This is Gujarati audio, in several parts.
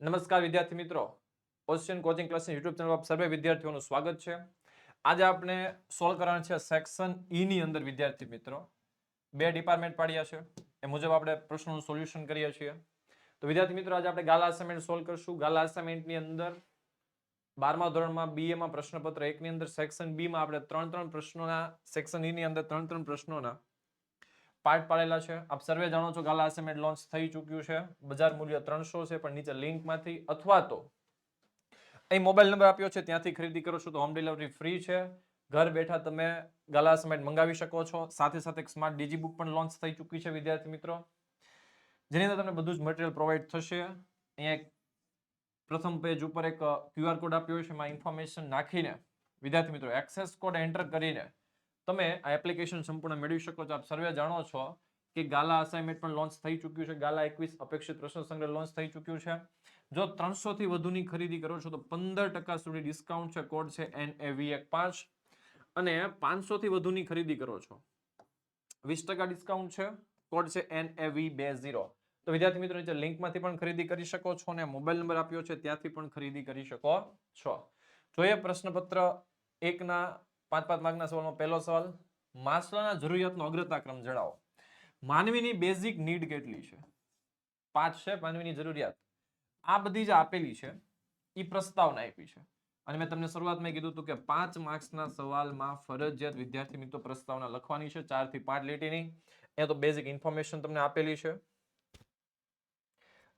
નમસ્કાર વિદ્યાર્થી મિત્રો. ઓશિયન કોચિંગ ક્લાસની યુટ્યુબ ચેનલ પર સર્વે વિદ્યાર્થીઓનું સ્વાગત છે. આજે આપણે સોલ્વ કરવાનું છે સેક્શન ઈ ની અંદર વિદ્યાર્થી મિત્રો. બે ડિપાર્ટમેન્ટ પાડ્યા છે. એ મુજબ આપણે પ્રશ્નોનું સોલ્યુશન કરીએ છીએ. તો વિદ્યાર્થી મિત્રો, આજે આપણે ગાલા અસાઇનમેન્ટ સોલ્વ કરશું. ગાલા અસાઇનમેન્ટની અંદર બારમા ધોરણમાં બીએમાં પ્રશ્નપત્ર એકની અંદર સેક્શન બીમાં આપણે ત્રણ ત્રણ પ્રશ્નોના સેક્શન ઈની અંદર ત્રણ ત્રણ પ્રશ્નોના પાર્ટ પાડેલા છે. આપ સર્વે જાણો છો ગાલા અસાઇનમેન્ટ લોન્ચ થઈ ચૂક્યું છે. બજાર મૂલ્ય ત્રણસો છે, પણ નીચે લિંકમાંથી અથવા તો અહીં મોબાઈલ નંબર આપ્યો છે, ત્યાંથી ખરીદી કરો છો તો હોમ ડિલિવરી ફ્રી છે. ઘર બેઠા તમે ગાલા અસાઇનમેન્ટ મંગાવી શકો છો. સાથે સાથે એક સ્માર્ટ ડીજી બુક પણ લોન્ચ થઈ ચૂકી છે, વિદ્યાર્થી મિત્રો. જેની અંદર તમને બધું જ મટીરિયલ પ્રોવાઈડ થશે. અહીંયા એક પ્રથમ પેજ ઉપર એક ક્યુઆર કોડ આપ્યો છે, એમાં ઇન્ફોર્મેશન નાખીને વિદ્યાર્થી મિત્રો, એક્સેસ કોડ એન્ટર કરીને તમે આ એપ્લિકેશન સંપૂર્ણ મેળવી શકો છો. આપ સર્વે જાણો છો કે ગાલા અસાઇનમેન્ટ પણ લોન્ચ થઈ ચૂક્યું છે. ગાલા એકવીસ અપેક્ષિત પ્રશ્ન સંગ્રહ લોન્ચ થઈ ચૂક્યું છે. જો ત્રણસો થી વધુની ખરીદી કરો છો તો પંદર ટકા સુધી ડિસ્કાઉન્ટ છે. કોડ છે એન એ વી એક પાંચ. અને પાંચસો થી વધુની ખરીદી કરો છો. વીસ ટકા ડિસ્કાઉન્ટ છે. કોડ છે એન એ વી બે ઝીરો. તો વિદ્યાર્થી મિત્રો, નીચે લિંકમાંથી પણ ખરીદી કરી શકો છો અને મોબાઈલ નંબર આપ્યો છે. ત્યાંથી પણ ખરીદી કરી શકો છો. જોઈએ પ્રશ્નપત્ર એકના પાંચ પાંચ માર્કના સવાલમાં પહેલો સવાલ માસ્લોના જરૂરિયાતનો અગ્રતાક્રમ જણાવો. માનવીની બેઝિક નીડ કેટલી છે? પાંચ છે માનવીની જરૂરિયાત. આ બધી જે આપેલી છે એ પ્રસ્તાવના આપી છે. અને મેં તમને શરૂઆતમાં કીધું હતું કે પાંચ માર્ક્સના સવાલમાં ફરજિયાત વિદ્યાર્થી મિત્રો પ્રસ્તાવના લખવાની છે, ચારથી પાંચ લીટીની. એ તો બેઝિક ઇન્ફોર્મેશન તમને આપેલી છે.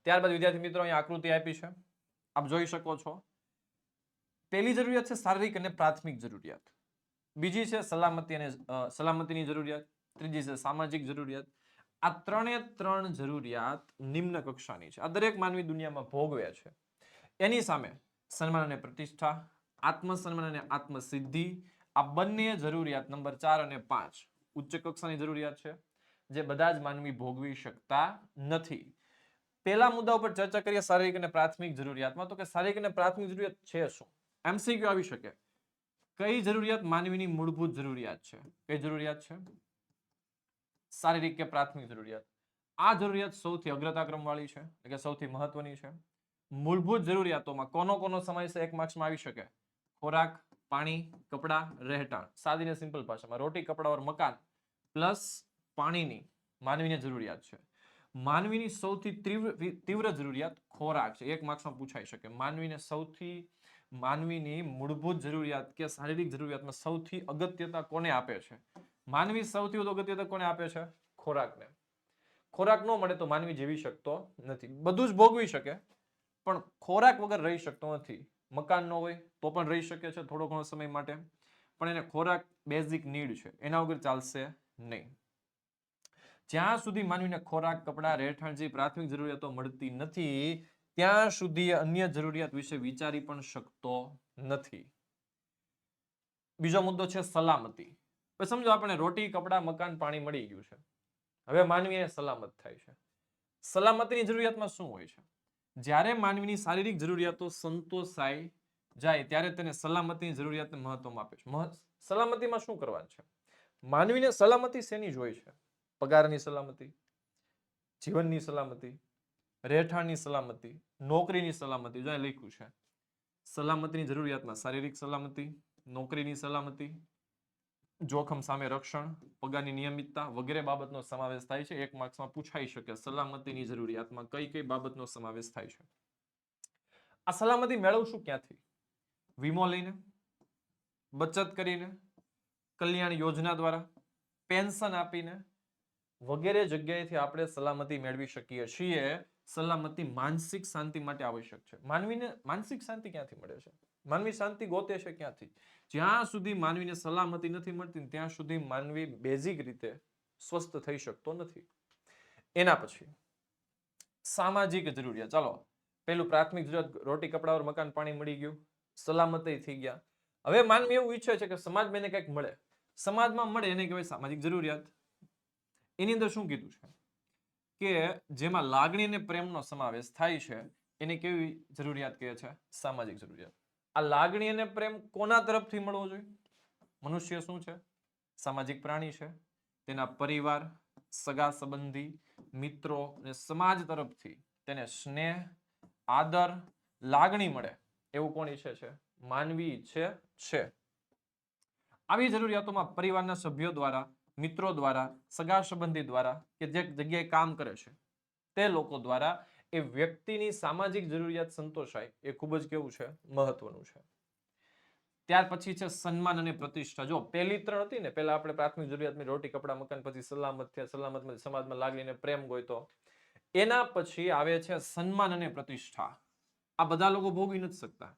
ત્યારબાદ વિદ્યાર્થી મિત્રો અહીં આકૃતિ આપી છે. આપ જોઈ શકો છો. પહેલી જરૂરિયાત છે શારીરિક અને પ્રાથમિક જરૂરિયાત. બીજી છે સલામતી અને સલામતીની જરૂરિયાત. ત્રીજી છે સામાજિક જરૂરિયાત. આ ત્રણે ત્રણ જરૂરિયાત નિમ્ન કક્ષાની છે. આ દરેક માનવી દુનિયામાં ભોગવે છે. એની સામે સન્માન અને પ્રતિષ્ઠા, આત્મસન્માન અને આત્મસિદ્ધિ, આ બંને જરૂરિયાત નંબર ચાર અને પાંચ ઉચ્ચ કક્ષાની જરૂરિયાત છે, જે બધા જ માનવી ભોગવી શકતા નથી. પહેલા મુદ્દા ઉપર ચર્ચા કરીએ શારીરિક અને પ્રાથમિક જરૂરિયાતમાં. તો કે શારીરિક અને પ્રાથમિક જરૂરિયાત છે શું? એમસીક્યુ આવી શકે. કઈ જરૂરિયાત માનવીની મૂળભૂત જરૂરિયાત છે? કઈ જરૂરિયાત છે? શારીરિક કે પ્રાથમિક જરૂરિયાત? આ જરૂરિયાત સૌથી અગ્રતાક્રમ વાળી છે, એટલે કે સૌથી મહત્વની છે. મૂળભૂત જરૂરિયાતોમાં કોનો કોનો સમાવેશ એક માર્ક્સમાં આવી શકે? ખોરાક, પાણી, કપડાં, રહેઠાણ. સાદી ને સિમ્પલ ભાષામાં. રોટી, કપડાં ઓર મકાન. પ્લસ પાણીની માનવીની જરૂરિયાત છે. માનવીની સૌથી તીવ્ર તીવ્ર જરૂરિયાત ખોરાક છે. એક માર્ક્સમાં પૂછાઈ શકે. માનવીને સૌથી માનવીની મૂળભૂત જરૂરિયાત કે શારીરિક જરૂરિયાતમાં સૌથી અગત્યતા કોને આપે છે? માનવી સૌથી વધુ અગત્યતા કોને આપે છે? ખોરાકને. ખોરાક ન મળે તો માનવી જીવી શકતો નથી. બધું જ ભોગવી શકે, પણ ખોરાક વગર રહી શકતો નથી. મકાન ન હોય તો પણ રહી શકે છે થોડો ઘણો સમય માટે. પણ એને ખોરાક બેઝિક નીડ છે. એના વગર ચાલશે નહીં. જ્યાં સુધી માનવીને ખોરાક, કપડાં, રહેઠાણ જેવી પ્રાથમિક જરૂરિયાતો મળતી નથી ત્યાં સુધી અન્ય જરૂરિયાત વિશે વિચારી પણ શકતો નથી. બીજો મુદ્દો છે સલામતી. સમજો આપણે રોટી, કપડાં, મકાન, પાણી મળી ગયું છે. હવે માનવીને સલામત થાય છે. સલામતીની જરૂરિયાતમાં શું હોય છે? જ્યારે માનવીની શારીરિક જરૂરિયાતો સંતોષાય જાય, ત્યારે તેને સલામતીની જરૂરિયાતને મહત્વ આપે છે. સલામતીમાં શું કરવાનું છે? માનવીને સલામતી શેની જ હોય છે? પગારની સલામતી? જીવનની સલામતી? રહેઠાણની સલામતી, નોકરીની સલામતી, જો લખ્યું છે. સલામતીની જરૂરિયાતમાં શારીરિક સલામતી, નોકરીની સલામતી, જોખમ સામે રક્ષણ, પગારની નિયમિતતા વગેરે બાબતનો સમાવેશ થાય છે. એક માર્ક્સમાં પૂછાઈ શકે સલામતીની જરૂરિયાતમાં કઈ કઈ બાબતનો સમાવેશ થાય છે. આ સલામતી મેળવશું ક્યાંથી? વીમો લઈને, બચત કરીને, કલ્યાણ યોજના દ્વારા, પેન્શન આપીને વગેરે જગ્યાએથી આપણે સલામતી મેળવી શકીએ છીએ. સલામતી માનસિક શાંતિ માટે આવશ્યક છે. માનવીને માનસિક શાંતિ ક્યાંથી મળે છે? માનવી શાંતિ ગોતે છે ક્યાંથી? જ્યાં સુધી માનવીને સલામતી નથી મળતી ત્યાં સુધી માનવી બેઝિક રીતે સ્વસ્થ થઈ શકતો નથી. એના પછી સામાજિક જરૂરિયાત. ચાલો પેલું પ્રાથમિક જરૂરિયાત, રોટી, કપડા મકાન, પાણી મળી ગયું. સલામતી થઈ ગયા. હવે માનવી એવું ઈચ્છે છે કે સમાજમાં એને કંઈક મળે. સમાજમાં મળે એને કહેવાય સામાજિક જરૂરિયાત. એની અંદર શું કીધું છે? કે જેમાં લાગણી અને પ્રેમનો સમાવેશ થાય છે, એને કેવી જરૂરિયાત કહે છે? સામાજિક જરૂરિયાત. આ લાગણી અને પ્રેમ કોના તરફથી મળવો જોઈએ? મનુષ્ય શું છે? સામાજિક પ્રાણી છે. તેના પરિવાર, સગા સંબંધી, મિત્રો અને સમાજ તરફથી તેને સ્નેહ, આદર, લાગણી મળે. એવું કોણ ઈચ્છે છે? માનવી ઈચ્છે છે. આવી જરૂરિયાતોમાં પરિવારના સભ્યો દ્વારા મિત્રો દ્વારા, સગા સંબંધી દ્વારા કે જે જગ્યાએ કામ કરે છે, તે લોકો દ્વારા એ વ્યક્તિની સામાજિક જરૂરિયાત સંતોષાય એ ખૂબ જ કેવું છે, મહત્વનું છે. ત્યાર પછી છે સન્માન અને પ્રતિષ્ઠા. જો પહેલી ત્રણ હતી ને, પહેલા આપણે પ્રાથમિક જરૂરિયાતની રોટી, કપડા, મકાન, પછી સલામત થયા, સલામત સમાજમાં લાગણીને પ્રેમ ગોઈતો એના પછી આવે છે સન્માન અને પ્રતિષ્ઠા. આ બધા લોકો ભોગવી નથી શકતા.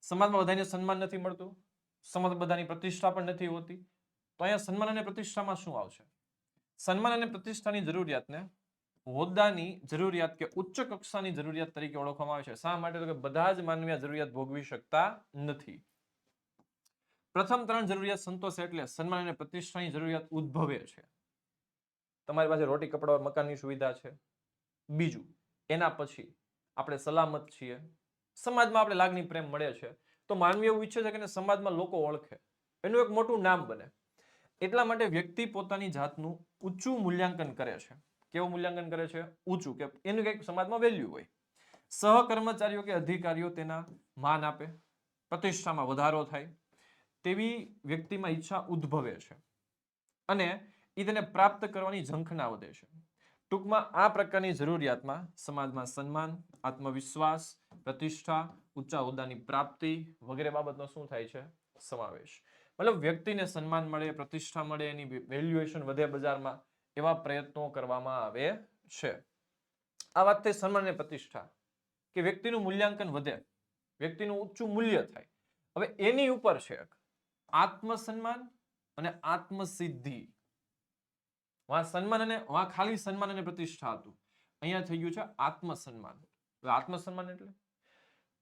સમાજમાં બધાને સન્માન નથી મળતું. સમાજ બધાની પ્રતિષ્ઠા પણ નથી હોતી. તો અહીંયા સન્માન અને પ્રતિષ્ઠામાં શું આવશે? સન્માન અને પ્રતિષ્ઠાની જરૂરિયાતને હોદ્દાની જરૂરિયાત કે ઉચ્ચ કક્ષાની જરૂરિયાત તરીકે ઓળખવામાં આવે છે. શા માટે? તો કે બધા જ માનવી જરૂરિયાત ભોગવી શકતા નથી. પ્રથમ ત્રણ જરૂરિયાત સંતોષે એટલે સન્માન અને પ્રતિષ્ઠાની જરૂરિયાત ઉદ્ભવે છે. તમારી પાસે રોટી, કપડા મકાનની સુવિધા છે. બીજું, એના પછી આપણે સલામત છીએ. સમાજમાં આપણે લાગણી પ્રેમ મળે છે. તો માનવી એવું ઈચ્છે છે કે સમાજમાં લોકો ઓળખે. એનું એક મોટું નામ બને. એટલા માટે વ્યક્તિ પોતાની જાતનું ઊંચું મૂલ્યાંકન કરે છે. કેવું મૂલ્યાંકન કરે છે? ઊંચું, કે એનું કંઈક સમાજમાં વેલ્યુ હોય. સહકર્મચારીઓ કે અધિકારીઓ તેના માન આપે, પ્રતિષ્ઠામાં વધારો થાય, તેવી વ્યક્તિમાં ઈચ્છા ઉદ્ભવે છે. અને એ તેને પ્રાપ્ત કરવાની ઝંખના વધે છે. ટૂંકમાં આ પ્રકારની જરૂરિયાતમાં સમાજમાં સન્માન, આત્મવિશ્વાસ, પ્રતિષ્ઠા, ઊંચા હોદ્દાની પ્રાપ્તિ વગેરે બાબતનો શું થાય છે? સમાવેશ. મતલબ વ્યક્તિને સન્માન મળે, પ્રતિષ્ઠા મળે, એની વેલ્યુએશન વધે બજારમાં, એવા પ્રયત્નો કરવામાં આવે છે. આ વાત થઈ સન્માન અને પ્રતિષ્ઠા, કે વ્યક્તિનું મૂલ્યાંકન વધે, વ્યક્તિનું ઊંચું મૂલ્ય થાય. હવે એની ઉપર છે આત્મસન્માન અને આત્મસિદ્ધિ. વા સન્માન અને, વા ખાલી સન્માન અને પ્રતિષ્ઠા હતું. અહીંયા થઈ ગયું છે આત્મસન્માન. આત્મસન્માન એટલે?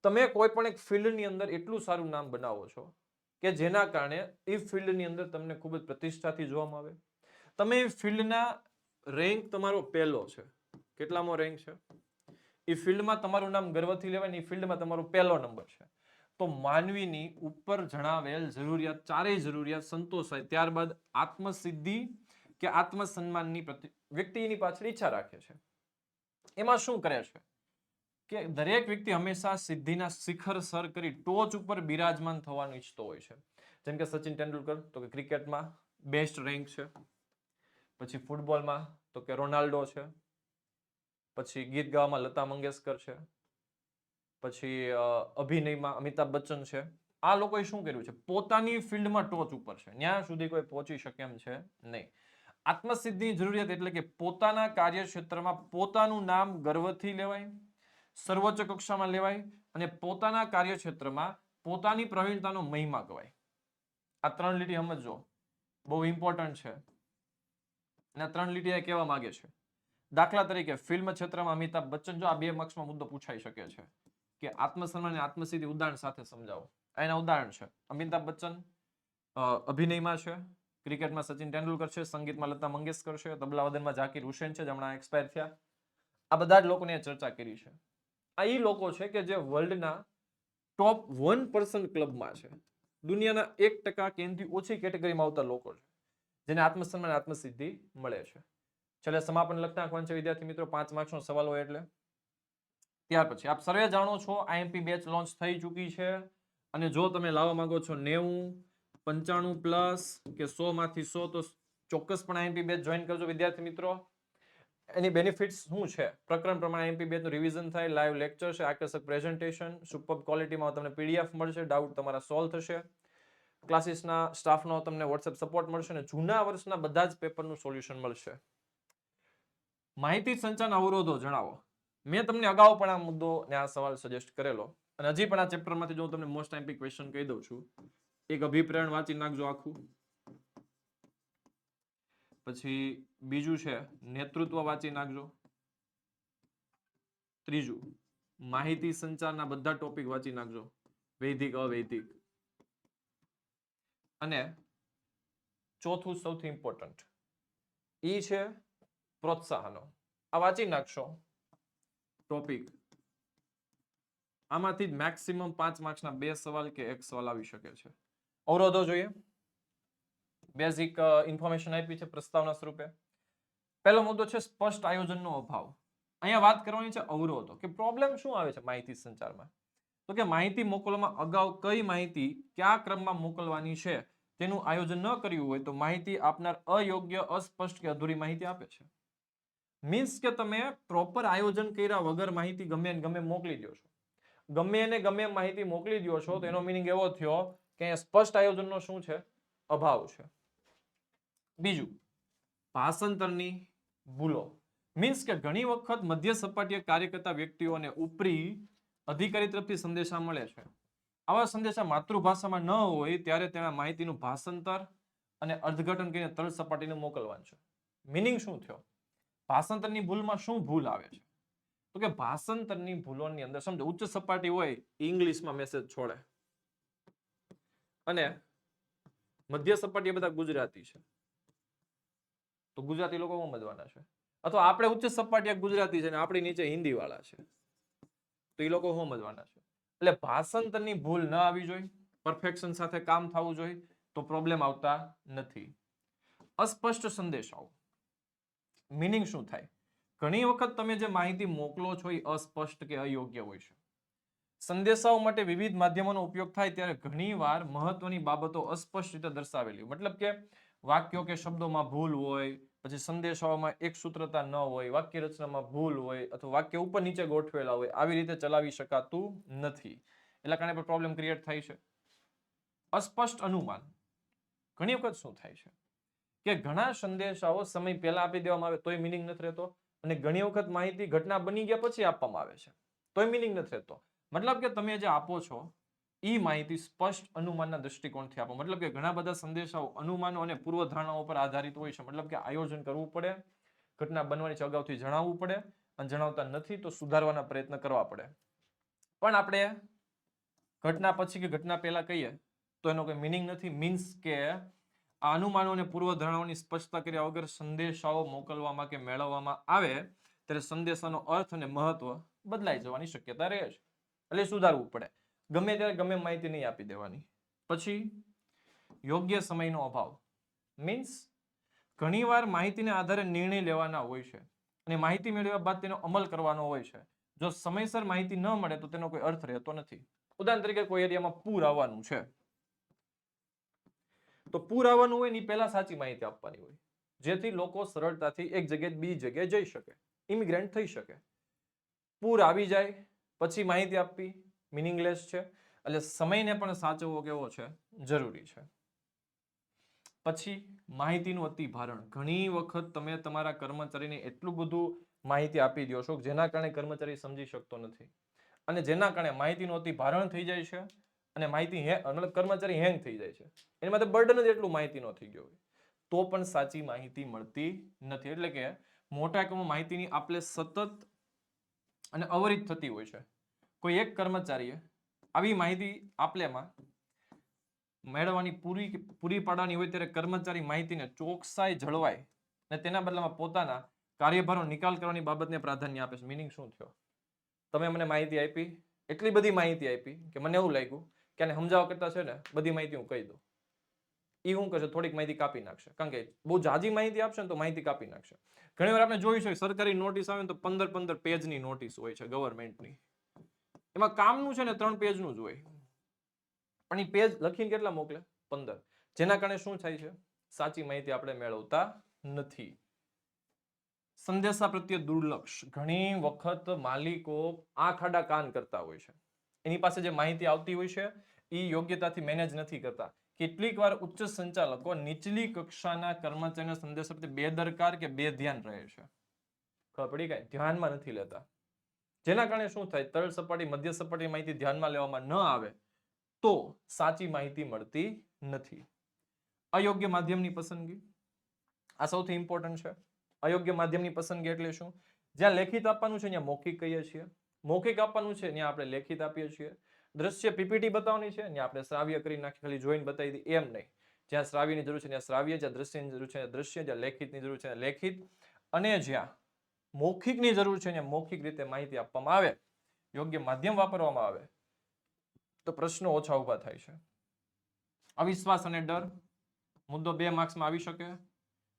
તમે કોઈ પણ એક ફિલ્ડની અંદર એટલું સારું નામ બનાવો છો કે જેના કારણે એ ફિલ્ડની અંદર તમને ખૂબ જ પ્રતિષ્ઠાથી જોવામાં આવે. તમે એ ફિલ્ડના રેન્ક તમારો પહેલો છે. કેટલામો રેન્ક છે? એ ફિલ્ડમાં તમારું નામ ગર્વથી લેવાય ને એ ફિલ્ડમાં તમારો પહેલો નંબર છે. તો માનવીની ઉપર જણાવેલ જરૂરિયાત, ચારેય જરૂરિયાત સંતોષાય ત્યારબાદ આત્મસિદ્ધિ કે આત્મસન્માનની પ્રતિ વ્યક્તિની પાછળ ઈચ્છા રાખે છે. એમાં શું કરે છે? કે દરેક વ્યક્તિ હંમેશા સિદ્ધિના શિખર સર કરી ટોચ ઉપર બિરાજમાન થવાનું ઈચ્છતો હોય છે. જેમ કે સચિન તેંડુલકર, તો કે ક્રિકેટમાં બેસ્ટ રેન્ક છે. પછી ફૂટબોલમાં, તો કે રોનાલ્ડો છે. પછી ગીત ગાવામાં લતા મંગેશકર છે. પછી અભિનયમાં અમિતાભ બચ્ચન છે. આ લોકોએ શું કર્યું છે? પોતાની ફિલ્ડમાં ટોચ ઉપર છે. ત્યાં સુધી કોઈ પહોંચી શકે એમ છે નહીં. આત્મસિદ્ધિની જરૂરિયાત એટલે કે પોતાના કાર્યક્ષેત્રમાં પોતાનું નામ ગર્વથી લેવાય સર્વોચ્ચ કક્ષામાં લેવાય અને પોતાના કાર્યક્ષેત્રમાં પોતાની પ્રવીણતાનો મહિમા કહેવાય આ ત્રણ લીટી સમજો. બહુ ઇમ્પોર્ટન્ટ છે. અને આ ત્રણ લીટી એ કહેવા માંગે છે. દાખલા તરીકે ફિલ્મ ક્ષેત્રમાં અમિતાભ બચ્ચન જો આ બે માર્ક્સમાં મુદ્દો પૂછાઈ શકે છે કે આત્મસન્માન અને આત્મસિદ્ધિ ઉદાહરણ સાથે સમજાવો. એના ઉદાહરણ છે. અમિતાભ બચ્ચન અભિનયમાં છે, ક્રિકેટમાં સચિન તેંડુલકર છે, સંગીતમાં લતા મંગેશકર છે તબલાવાદનમાં ઝાકીર હુસેન છે જે હમણાં એક્સપાયર થયા. આ બધા જ લોકોની ચર્ચા કરી છે. આ એ લોકો છે કે જે વર્લ્ડના ટોપ વન પર્સન્ટ ક્લબમાં છે. દુનિયાના એક ટકા કે ઓછી કેટેગરીમાં આવતા લોકો છે, જેને આત્મસન્માન આત્મસિદ્ધિ મળે છે. છેલ્લે સમાપન લખતા છે, વિદ્યાર્થી મિત્રો, પાંચ માર્ક્સનો સવાલ હોય એટલે. ત્યાર પછી આપ સર્વે જાણો છો, આઈએમપી બેચ લોન્ચ થઈ ચૂકી છે, અને જો તમે લાવવા માંગો છો નેવું, પંચાણું પ્લસ કે સો માંથી સો, તો ચોક્કસ પણ આઈએમપી બેચ જોઈન કરજો, વિદ્યાર્થી મિત્રો. એની બેનિફિટ્સ શું છે? પ્રકરણ પ્રમાણે એમપી બેચનું રિવિઝન થાય લાઈવ લેક્ચર છે, આકર્ષક પ્રેઝન્ટેશન સુપર ક્વોલિટીમાં તમને પીડીએફ મળશે ડાઉટ તમારા સોલ્વ થશે. ક્લાસીસના સ્ટાફનો તમને વોટ્સએપ સપોર્ટ મળશે અને જૂના વર્ષના બધા જ પેપરનું સોલ્યુશન મળશે. માહિતી સંચાન અવરોધો જણાવો. મેં તમને અગાઉ પણ આ મુદ્દો ને આ સવાલ સજેસ્ટ કરેલો અને હજી પણ આ ચેપ્ટરમાંથી જો હું તમને મોસ્ટ ટાઈમ્પી ક્વેશ્ચન કહી દઉં છું, એક અભિપ્રેરણ વાંચી નાખજો આખું. પછી બીજું છે, નેતૃત્વ વાંચી નાખજો. ત્રીજું, માહિતી સંચારના બધા ટોપિક વાંચી નાખજો. વૈદિક અવૈદિક અને ચોથું સૌથી ઇમ્પોર્ટન્ટ એ છે પ્રોત્સાહનો. આ વાંચી નાખશો. ટોપિક આમાંથી મેક્સિમમ પાંચ માર્ક્સના બે સવાલ કે એક સવાલ આવી શકે છે. અવરોધો જોઈએ. બેઝિક ઇન્ફોર્મેશન આપી છે પ્રસ્તાવના સ્વરૂપે. પહેલો મુદ્દો છે સ્પષ્ટ આયોજનનો અભાવ. અહીંયા વાત કરવાની છે અવરોધો કે પ્રોબ્લેમ શું આવે છે માહિતી સંચારમાં? તો કે માહિતી મોકલવામાં અગાઉ કઈ માહિતી કયા ક્રમમાં મોકલવાની છે? તેનું આયોજન ન કર્યું હોય તો માહિતી આપનાર અયોગ્ય, અસ્પષ્ટ કે અધૂરી માહિતી આપે છે. મીન્સ કે તમે પ્રોપર આયોજન કર્યા વગર માહિતી ગમે ગમે મોકલી દો છો. ગમે એને ગમે માહિતી મોકલી દો છો તો એનો મિનિંગ એવો થયો કે સ્પષ્ટ આયોજનનો શું છે? અભાવ છે. બીજું, ભાષાંતરની ભૂલો. મીન્સ કે ઘણી વખત મધ્ય સપાટીએ કાર્ય કરતા વ્યક્તિઓને ઉપરી અધિકારી તરફથી સંદેશા મળે છે. આવા સંદેશા માતૃભાષામાં ન હોય ત્યારે તેના માહિતીનું ભાષાંતર અને અર્થઘટન કરીને તળ સપાટીને મોકલવાનું છે. મિનિંગ શું થયો? ભાષાંતરની ભૂલમાં શું ભૂલ આવે છે? તો કે ભાષાંતરની ભૂલોની અંદર સમજો, ઉચ્ચ સપાટી હોય, ઇંગ્લિશમાં મેસેજ છોડે. અને મધ્ય સપાટી બધા ગુજરાતી છે. તો ગુજરાતી લોકો સમજવાના છે? અથવા આપણે ઉચ્ચ સપાટી ગુજરાતી છે ને આપણી નીચે હિન્દી વાળા છે. તો એ લોકો સમજવાના છે? એટલે ભાષાંતરની ભૂલ ન આવી જોઈએ પરફેક્શન સાથે કામ થવું જોઈએ, તો પ્રોબ્લેમ આવતા નથી. અસ્પષ્ટ સંદેશાઓ. મિનિંગ શું થાય? ઘણી વખત તમે જે માહિતી મોકલો છો એ અસ્પષ્ટ કે અયોગ્ય હોય છે. સંદેશાઓ માટે વિવિધ માધ્યમોનો ઉપયોગ થાય ત્યારે ઘણીવાર મહત્વની બાબતો અસ્પષ્ટ રીતે દર્શાવેલી મતલબ કે વાક્યો કે શબ્દોમાં ભૂલ હોય પછી સંદેશાઓમાં એક સૂત્રતા ન હોય વાક્ય રચનામાં ભૂલ હોય અથવા વાક્ય ઉપર નીચે ગોઠવેલા હોય, આવી રીતે ચલાવી શકાતું નથી. એટલા કારણે પણ પ્રોબ્લેમ ક્રિએટ થાય છે. અસ્પષ્ટ અનુમાન. ઘણી વખત શું થાય છે? કે ઘણા સંદેશાઓ સમય પહેલા આપી દેવામાં આવે તોય મિનિંગ નથી રહેતો અને ઘણી વખત માહિતી ઘટના બની ગયા પછી આપવામાં આવે છે. તોય મિનિંગ નથી રહેતો. મતલબ કે તમે જે આપો છો એ માહિતી સ્પષ્ટ અનુમાનના દૃષ્ટિકોણથી આપો. મતલબ કે ઘણા બધા સંદેશાઓ અનુમાનો અને પૂર્વધારણાઓ પર આધારિત હોય છે. મતલબ કે આયોજન કરવું પડે, ઘટના બનવાની છે અગાઉથી જણાવવું પડે અને જણાવતા નથી તો સુધારવાના પ્રયત્ન કરવા પડે. પણ આપણે ઘટના પછી કે ઘટના પહેલા કહીએ તો એનો કોઈ મિનિંગ નથી. મીન્સ કે આ અનુમાનો અને પૂર્વધારણાઓની સ્પષ્ટતા કર્યા વગર સંદેશાઓ મોકલવામાં કે મેળવવામાં આવે ત્યારે સંદેશાનો અર્થ અને મહત્વ બદલાઈ જવાની શક્યતા રહે છે. એટલે સુધારવું પડે. ગમે ત્યારે ગમે માહિતી નહીં આપી દેવાની. પછી યોગ્ય સમયનો અભાવ. મીન્સ ઘણીવાર માહિતીને આધારે નિર્ણય લેવાના હોય છે અને માહિતી મેળવ્યા બાદ તેનો અમલ કરવાનો હોય છે. જો સમયસર માહિતી ન મળે તો તેનો કોઈ અર્થ રહેતો નથી. ઉદાહરણ તરીકે કોઈ એરિયામાં પૂર આવવાનું છે. તો પૂર આવવાનું હોય ને ઈ પહેલા સાચી માહિતી આપવાની હોય. જેથી લોકો સરળતાથી એક જગ્યાએ બીજી જગ્યાએ જઈ શકે. ઇમિગ્રન્ટ થઈ શકે. પૂર આવી જાય, પછી માહિતી આપવી. મિનિંગલેસ છે. એટલે સમયને પણ સાચવવો કેવો છે? જરૂરી છે. પછી માહિતીનું અતિભારણ. ઘણી વખત તમે તમારા કર્મચારીને એટલું બધું માહિતી આપી દો છો જેના કારણે કર્મચારી સમજી શકતો નથી. અને જેના કારણે માહિતીનું અતિ ભારણ થઈ જાય છે અને માહિતી હે, મતલબ કર્મચારી હેંગ થઈ જાય છે. એની માટે બર્ડન જ એટલું માહિતીનો થઈ ગયો હોય. તો પણ સાચી માહિતી મળતી નથી. એટલે કે મોટા એકમો માહિતીની આપલે સતત અને અવરિત થતી હોય છે. કોઈ એક કર્મચારીએ આવી માહિતી આપલેમાં મેળવવાની પૂરી પૂરી પાડવાની હોય ત્યારે કર્મચારી માહિતીને ચોકસાઈ જળવાય અને તેના બદલામાં પોતાના કાર્યભારનો નિકાલ કરવાની બાબતને પ્રાધાન્ય આપે છે. મિનિંગ શું થયો? તમે મને માહિતી આપી, એટલી બધી માહિતી આપી કે મને એવું લાગ્યું કે આને સમજાવવા કરતા છે ને, બધી માહિતી હું કહી દઉં. એ શું કરશે? થોડીક માહિતી કાપી નાખશે. કારણ કે બહુ જાજી માહિતી આપશે ને તો માહિતી કાપી નાખશે. ઘણી વાર આપણે જોઈશું સરકારી નોટિસ આવે ને તો પંદર પંદર પેજની નોટિસ હોય છે ગવર્મેન્ટની એમાં કામનું છે ને ત્રણ પેજનું જ હોય. પણ એ પેજ લખીને કેટલા મોકલે? પંદર. જેના કારણે શું થાય છે? સાચી માહિતી આપણે મેળવતા નથી. સંદેશા પ્રત્યે દુર્લક્ષ. ઘણી વખત માલિકો આખાડા કાન કરતા હોય છે. એની પાસે જે માહિતી આવતી હોય છે, એ યોગ્યતાથી મેનેજ નથી કરતા. કેટલીક વાર ઉચ્ચ સંચાલકો નીચલી કક્ષાના કર્મચારીના સંદેશા પ્રત્યે બેદરકાર કે બે ધ્યાન રહે છે. ખબર પડી કાંઈ? ધ્યાનમાં નથી લેતા. જેના કારણે શું થાય? તરલ સપાટી, મધ્ય સપાટી માહિતી ધ્યાનમાં લેવામાં ન આવે તો સાચી માહિતી મળતી નથી. અયોગ્ય માધ્યમની પસંદગી? આ સૌથી ઇમ્પોર્ટન્ટ છે. અયોગ્ય માધ્યમની પસંદગી એટલે શું? જ્યાં લેખિત આપવાનું છે, ત્યાં મૌખિક કહીએ છીએ. મૌખિક આપવાનું છે, ત્યાં આપણે લેખિત આપીએ છીએ. દ્રશ્ય પીપીટી બતાવવાની છે, ત્યાં આપણે શ્રાવ્ય કરી નાખી, ખાલી જોઈને બતાવી દી એમ નહીં. જ્યાં શ્રાવ્યની જરૂર છે, ત્યાં શ્રાવ્ય, જ્યાં દ્રશ્યની જરૂર છે, ત્યાં દ્રશ્ય, જ્યાં લેખિતની જરૂર છે લેખિત અને જ્યાં મૌખિકની જરૂર છે ને મૌખિક રીતે માહિતી આપવામાં આવે, યોગ્ય માધ્યમ વાપરવામાં આવે, તો પ્રશ્નો ઓછા ઊભા થાય છે. અવિશ્વાસ અને ડર, મુદ્દો બે માર્ક્સમાં આવી શકે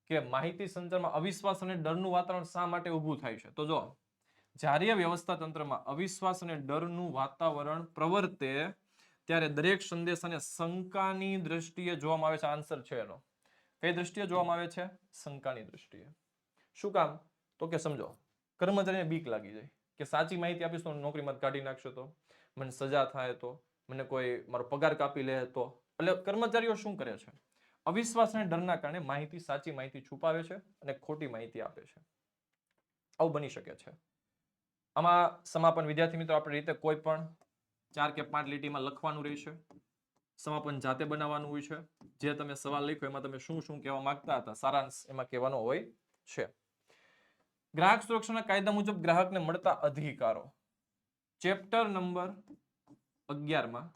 કે માહિતી સંચારમાં અવિશ્વાસ અને ડરનું વાતાવરણ શા માટે ઊભું થાય છે? તો જો જ્યારે વ્યવસ્થા તંત્રમાં અવિશ્વાસ અને ડરનું વાતાવરણ પ્રવર્તે ત્યારે દરેક સંદેશાને શંકાની દ્રષ્ટિએ જોવામાં આવે છે. આન્સર છે એનો. કઈ દ્રષ્ટિએ જોવામાં આવે છે? શંકાની દ્રષ્ટિએ. શું કામ? તો કે સમજો, કર્મચારીને બીક લાગી જાય કે સાચી માહિતી આપીશ તો નોકરીમાં કાઢી નાખશો તો, મને સજા થાય તો, મને કોઈ મારો પગાર કાપી લે તો. એટલે કર્મચારીઓ શું કરે છે? અવિશ્વાસ અને ડરના કારણે માહિતી સાચી માહિતી છુપાવે છે અને ખોટી માહિતી આપે છે. આવું બની શકે છે. આમાં સમાપન વિદ્યાર્થી મિત્રો, આપણી રીતે કોઈ પણ ચાર કે પાંચ લીટીમાં લખવાનું રહેશે. સમાપન જાતે બનાવવાનું હોય છે. જે તમે સવાલ લખ્યો, એમાં તમે શું શું કહેવા માંગતા હતા, સારાંશ એમાં કહેવાનો હોય છે. ગ્રાહક સુરક્ષાના કાયદા મુજબ ગ્રાહકને મળતા અધિકારો. ચેપ્ટર નંબર અગિયારમાં.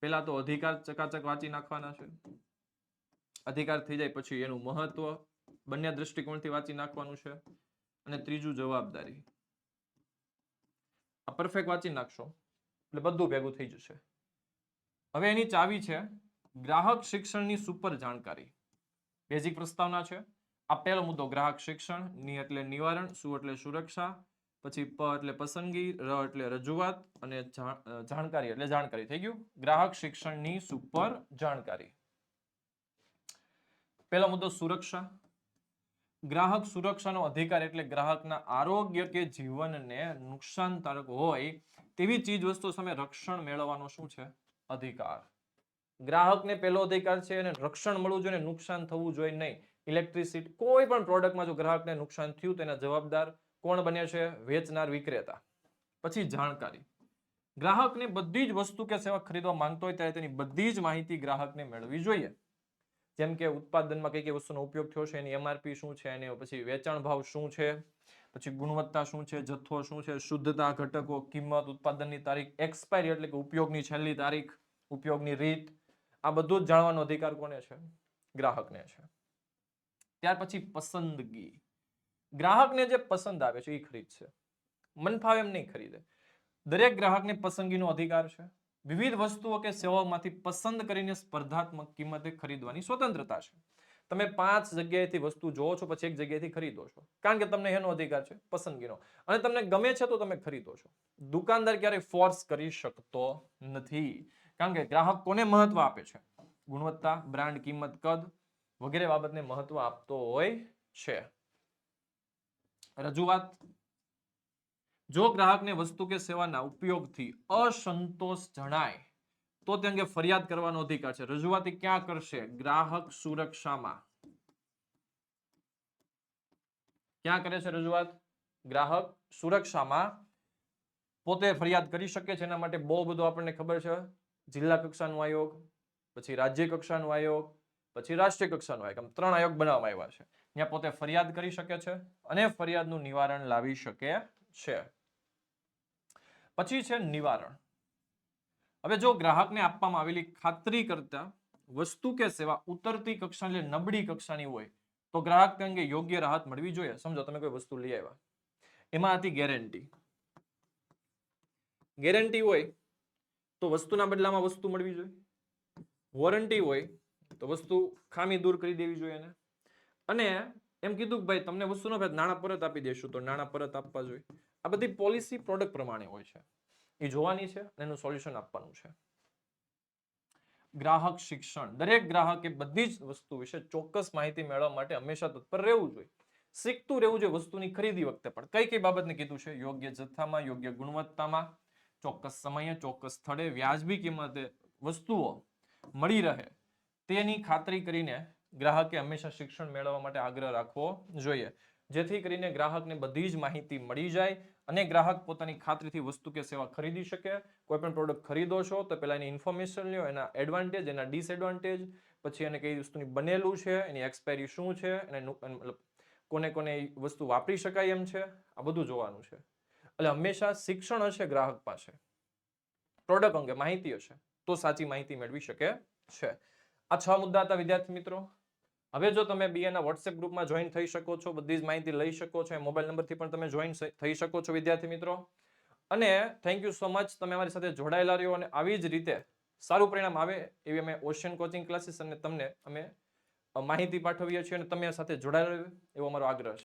પેલા તો અધિકાર ચકાચક વાંચી નાખવાના છે. અધિકાર થઈ જાય પછી એનું મહત્વ બંને દ્રષ્ટિકોણથી વાંચી નાખવાનું છે. અને ત્રીજું જવાબદારી. આ પરફેક્ટ વાંચી નાખશો. એટલે બધું ભેગું થઈ જશે. હવે એની ચાવી છે ગ્રાહક શિક્ષણની સુપર જાણકારી. બેઝિક પ્રસ્તાવના છે. આ મુદ્દો ગ્રાહક શિક્ષણ, ની એટલે નિવારણ, સુ એટલે સુરક્ષા, પછી પ એટલે પસંદગી, ર એટલે રજૂઆત અને જાણકારી એટલે જાણકારી. થઈ ગયું? ગ્રાહક શિક્ષણની સુપર જાણકારી. પહેલો મુદ્દો સુરક્ષા. ગ્રાહક સુરક્ષાનો અધિકાર એટલે ગ્રાહકના આરોગ્ય કે જીવનને નુકસાનકારક હોય તેવી ચીજ વસ્તુ સામે રક્ષણ મેળવવાનો શું છે? અધિકાર. ગ્રાહકને પહેલો અધિકાર છે અને રક્ષણ મળવું જોઈએ નુકસાન થવું જોઈએ નહીં. ઇલેક્ટ્રિસિટી કોઈ પણ પ્રોડક્ટમાં જો ગ્રાહકને નુકસાન થયું તેના જવાબદાર કોણ બને છે? વેચનાર વિક્રેતા. પછી જાણકારી. ગ્રાહકને બધી જ વસ્તુ કે સેવા ખરીદવા માંગતો હોય ત્યારે તેની બધી જ માહિતી ગ્રાહકને મેળવવી જોઈએ. જેમ કે ઉત્પાદનમાં કઈ કઈ વસ્તુનો ઉપયોગ થયો છે, એની એમઆરપી શું છે એની પછી વેચાણ ભાવ શું છે, પછી ગુણવત્તા શું છે, જથ્થો શું છે, શુદ્ધતા, ઘટકો, કિંમત, ઉત્પાદનની તારીખ એક્સપાયરી એટલે કે ઉપયોગની છેલ્લી તારીખ, ઉપયોગની રીત, આ બધું જ જાણવાનો અધિકાર કોને છે? ગ્રાહકને છે. ત્યાર પછી પસંદગી. ગ્રાહકને જે પસંદ આવે છે એ ખરીદશે મન ફાવે એમ નહીં ખરીદે. દરેક ગ્રાહકને પસંદગીનો અધિકાર છે. વિવિધ વસ્તુઓ કે સેવાઓમાંથી પસંદ કરીને સ્પર્ધાત્મક કિંમતે ખરીદવાની સ્વતંત્રતા છે. તમે પાંચ જગ્યાએથી વસ્તુ જોવો છો, પછી એક જગ્યાએથી ખરીદો છો. કારણ કે તમને એનો અધિકાર છે, પસંદગીનો. અને તમને ગમે છે તો તમે ખરીદો છો. દુકાનદાર ક્યારેય ફોર્સ કરી શકતો નથી. કારણ કે ગ્રાહક કોને મહત્વ આપે છે? ગુણવત્તા બ્રાન્ડ કિંમત, કદ વગેરે બાબતને મહત્વ આપતો હોય છે. રજૂઆત. જો ગ્રાહકને વસ્તુ કે સેવાના ઉપયોગથી અસંતોષ જણાય, તો તે અંગે ફરિયાદ કરવાનો અધિકાર છે. રજૂઆત ક્યાં કરશે? ગ્રાહક સુરક્ષામાં. ક્યાં કરે છે રજૂઆત? ગ્રાહક સુરક્ષામાં. પોતે ફરિયાદ કરી શકે છે એના માટે બહુ બધું આપણને ખબર છે. જિલ્લા કક્ષાનો આયોગ, પછી રાજ્ય કક્ષાનો આયોગ પછી રાષ્ટ્રીય કક્ષાનો આયોગ ત્રણ આયોગ બનાવવામાં આવ્યા છે. ત્યાં પોતે ફરિયાદ કરી શકે છે અને ફરિયાદનું નિવારણ લાવી શકે છે. પછી છે નિવારણ. હવે જો ગ્રાહકને આપવામાં આવેલી ખાતરી કરતા વસ્તુ કે સેવા ઉતરતી કક્ષા એટલે નબળી કક્ષાની હોય, તો ગ્રાહક તે અંગે યોગ્ય રાહત મળવી જોઈએ. સમજો, તમે કોઈ વસ્તુ લઈ આવ્યા. એમાં હતી ગેરંટી. ગેરંટી હોય તો વસ્તુના બદલામાં વસ્તુ મળવી જોઈએ. વોરંટી હોય તો વસ્તુ ખામી દૂર કરી દેવી જોઈએ એને. અને એમ કીધું કે ભાઈ, તમને વસ્તુ ન ભાઈ નાણાં પરત આપી દેશું, તો નાણાં પરત આપવા જોઈએ. આ બધી પોલિસી પ્રોડક્ટ પ્રમાણે હોય છે. એ જોવાની છે અને એનું સોલ્યુશન આપવાનું છે. ગ્રાહક શિક્ષણ. દરેક ગ્રાહકે બધી જ વસ્તુ વિશે ચોક્કસ માહિતી મેળવવા માટે હંમેશા તત્પર રહેવું જોઈએ. શીખતું રહેવું જોઈએ વસ્તુની ખરીદી વખતે પણ. કઈ કઈ બાબતને કીધું છે? યોગ્ય જથ્થામાં, યોગ્ય ગુણવત્તામાં, ચોક્કસ સમયે, ચોક્કસ સ્થળે, વ્યાજબી કિંમતે વસ્તુઓ મળી રહે. તેની ખાતરી કરીને ગ્રાહકે હંમેશા શિક્ષણ મેળવવા માટે આગ્રહ રાખવો જોઈએ. જેથી કરીને ગ્રાહકને બધી જ માહિતી મળી જાય અને ગ્રાહક પોતાની ખાતરીથી વસ્તુ કે સેવા ખરીદી શકે. કોઈ પણ પ્રોડક્ટ ખરીદો છો તો પહેલાં એની ઇન્ફોર્મેશન લ્યો, એના એડવાન્ટેજ એના ડિસએડવાન્ટેજ પછી એને કઈ વસ્તુની બનેલું છે, એની એક્સપાયરી શું છે, એને મતલબ કોને કોને વસ્તુ વાપરી શકાય એમ છે, આ બધું જોવાનું છે. એટલે હંમેશા શિક્ષણ હશે ગ્રાહક પાસે. પ્રોડક્ટ અંગે માહિતી હશે તો સાચી માહિતી મેળવી શકે છે. આ છ મુદ્દા હતા વિદ્યાર્થી મિત્રો. હવે જો તમે BA ના વોટ્સએપ ગ્રુપમાં જોઈન થઈ શકો છો, બધી જ માહિતી લઈ શકો છો મોબાઈલ નંબરથી પણ તમે જોઈન થઈ શકો છો વિદ્યાર્થી મિત્રો. અને થેન્ક યુ સો મચ તમે અમારી સાથે જોડાયેલા રહ્યો અને આવી જ રીતે સારું પરિણામ આવે એવી અમે ઓશિયન કોચિંગ ક્લાસીસ અને તમને અમે માહિતી પાઠવીએ છીએ અને તમે સાથે જોડાયેલા એવો અમારો આગ્રહ છે.